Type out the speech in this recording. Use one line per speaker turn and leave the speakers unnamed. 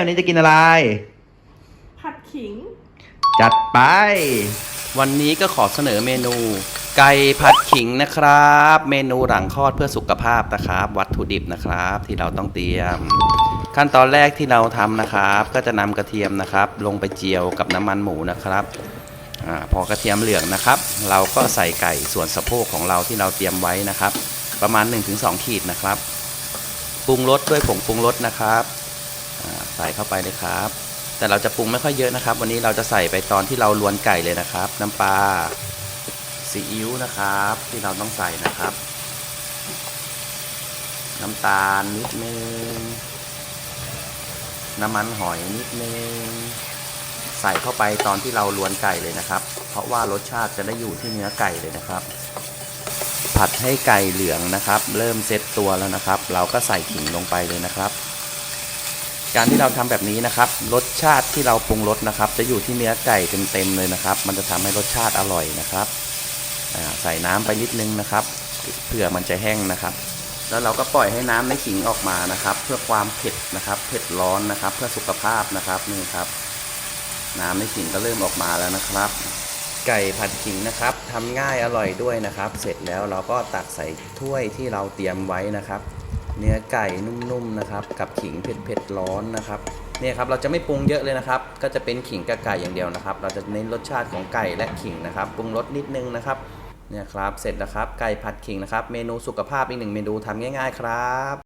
วันนี้จะกินอะไร
ผัดขิง
จัดไป
วันนี้ก็ขอเสนอเมนู ไก่ผัดขิงนะครับ เมนูหลังคลอดเพื่อสุขภาพนะครับ วัตถุดิบนะครับ ที่เราต้องเตรียม ขั้นตอนแรกที่เราทำนะครับ ก็จะนำกระเทียมนะครับ ลงไปเจียวกับน้ำมันหมูนะครับอาพอกระเทียมเหลืองนะครับ เราก็ใส่ไก่ส่วนสะโพกของเราที่เราเตรียมไว้นะครับ ประมาณ 1-2 ขีดนะครับปรุงรสด้วยผงปรุงรสนะครับอ่า ใส่เข้าไปเลยครับ แต่เราจะปรุงไม่ค่อยเยอะนะครับ วันนี้เราจะใส่ไปตอนที่เราลวนไก่เลยนะครับ น้ำปลาซีอิ๊วนะครับ ที่เราต้องใส่นะครับ น้ำตาลนิดนึงน้ำมันหอยนิดนึงใส่เข้าไปตอนที่เราลวนไก่เลยนะครับ เพราะว่ารสชาติจะได้อยู่ที่เนื้อไก่เลยนะครับ ผัดให้ไก่เหลืองนะครับ เริ่มเซตตัวแล้วนะครับ เราก็ใส่ขิงลงไปเลยนะครับ การที่เราทำแบบนี้นะครับ รสชาติที่เราปรุงรสนะครับ จะอยู่ที่เนื้อไก่เต็มๆเลยนะครับ มันจะทำให้รสชาติอร่อยนะครับใส่น้ำไปนิดนึงนะครับเพื่อมันจะแห้งนะครับ แล้วเราก็ปล่อยให้น้ำในขิงออกมานะครับ เพื่อความเผ็ดนะครับ เผ็ดร้อนนะครับ เพื่อสุขภาพนะครับนี่ครับ น้ำในขิงก็เริ่มออกมาแล้วนะครับ ไก่ผัดขิงนะครับทำง่ายอร่อยด้วยนะครับ เสร็จแล้วเราก็ตักใส่ถ้วยที่เราเตรียมไว้นะครับ เนื้อไก่นุ่มๆนะครับ กับขิงเผ็ดๆร้อนนะครับเนี่ยครับเราจะไม่ปรุงเยอะเลยนะครับ ก็จะเป็นขิงกับไก่อย่างเดียวนะครับ เราจะเน้นรสชาติของไก่และขิงนะครับ ปรุงรสนิดนึงนะครับเนี่ยครับเสร็จแล้วครับไก่ผัดขิงนะครับ เมนูสุขภาพอีกหนึ่งเมนูทำง่าย ๆ ครับ